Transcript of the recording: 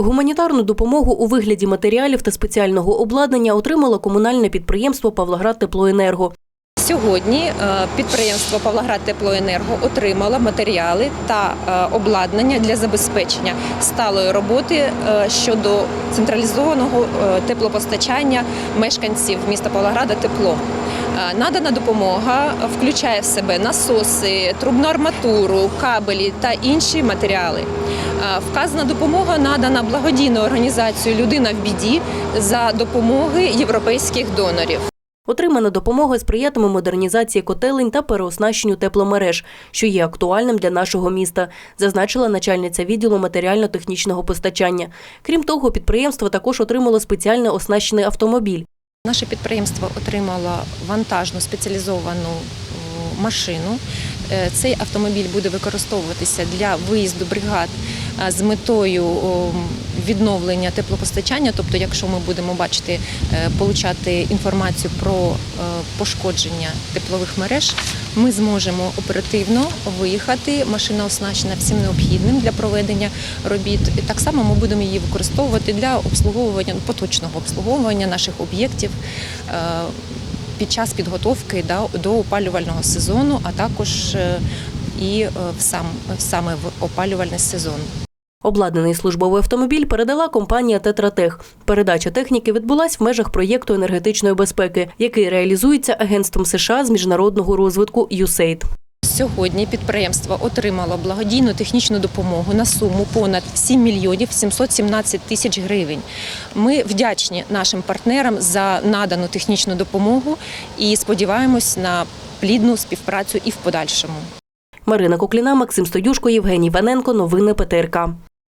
Гуманітарну допомогу у вигляді матеріалів та спеціального обладнання отримало комунальне підприємство Павлоград Теплоенерго. Сьогодні е, підприємство Павлоград Теплоенерго отримало матеріали та е, обладнання для забезпечення сталої роботи е, щодо централізованого теплопостачання мешканців міста Павлограда теплом. Е, Надана допомога включає в себе насоси, трубну арматуру, кабелі та інші матеріали. Вказана допомога надана благодійною організацією Людина в біді за допомоги європейських донорів. Отримана допомога сприятиме модернізації котелень та переоснащенню тепломереж, що є актуальним для нашого міста, зазначила начальниця відділу матеріально-технічного постачання. Крім того, підприємство також отримало спеціально оснащений автомобіль. Наше підприємство отримало вантажну спеціалізовану машину. Е, Цей автомобіль буде використовуватися для виїзду бригад е, з метою відновлення теплопостачання. Тобто, якщо ми будемо бачити, е, получати інформацію про е, пошкодження теплових мереж, ми зможемо оперативно виїхати. Машина оснащена всім необхідним для проведення робіт. Так само ми будемо її використовувати для обслуговування поточного обслуговування наших об'єктів. е, Під час підготовки до опалювального сезону, а також і в сам саме в опалювальний сезон. Обладнаний службовий автомобіль передала компанія Тетратех. Передача техніки відбулась в межах проєкту енергетичної безпеки, який реалізується Агентством США з міжнародного розвитку USAID. Сьогодні підприємство отримало благодійну технічну допомогу на суму понад 7 мільйонів 717 тисяч гривень. Ми вдячні нашим партнерам за надану технічну допомогу і сподіваємось на плідну співпрацю і в подальшому. Марина Кокліна, Максим Стоюшко, Євгеній Ваненко. Новини ПТРК.